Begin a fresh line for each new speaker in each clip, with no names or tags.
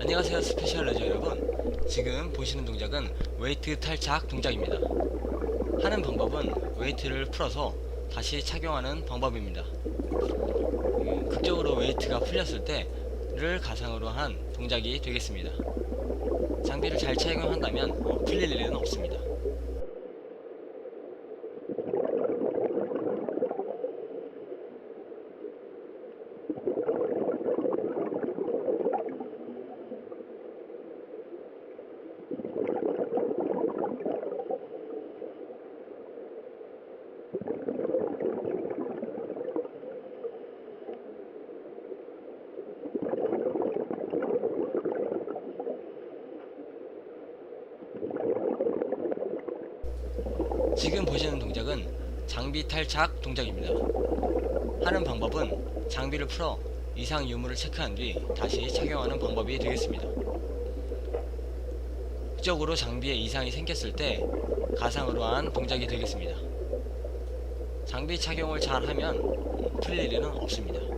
안녕하세요 스페셜 레저 여러분. 지금 보시는 동작은 웨이트 탈착 동작입니다. 하는 방법은 웨이트를 풀어서 다시 착용하는 방법입니다. 음, 극적으로 웨이트가 풀렸을 때를 가상으로 한 동작이 되겠습니다. 장비를 잘 착용한다면 어, 풀릴 일은 없습니다 지금 보시는 동작은 장비 탈착 동작입니다. 하는 방법은 장비를 풀어 이상 유무를 체크한 뒤 다시 착용하는 방법이 되겠습니다. 극적으로 장비에 이상이 생겼을 때 가상으로 한 동작이 되겠습니다. 장비 착용을 잘 하면 풀릴 일은 없습니다.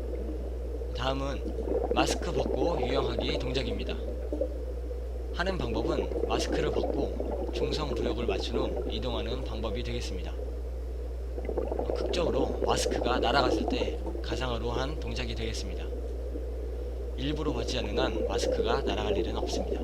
다음은 마스크 벗고 유영하기 동작입니다. 하는 방법은 마스크를 벗고 중성 부력을 맞춘 후 이동하는 방법이 되겠습니다. 극적으로 마스크가 날아갔을 때 가상으로 한 동작이 되겠습니다. 일부러 벗지 않는 한 마스크가 날아갈 일은 없습니다.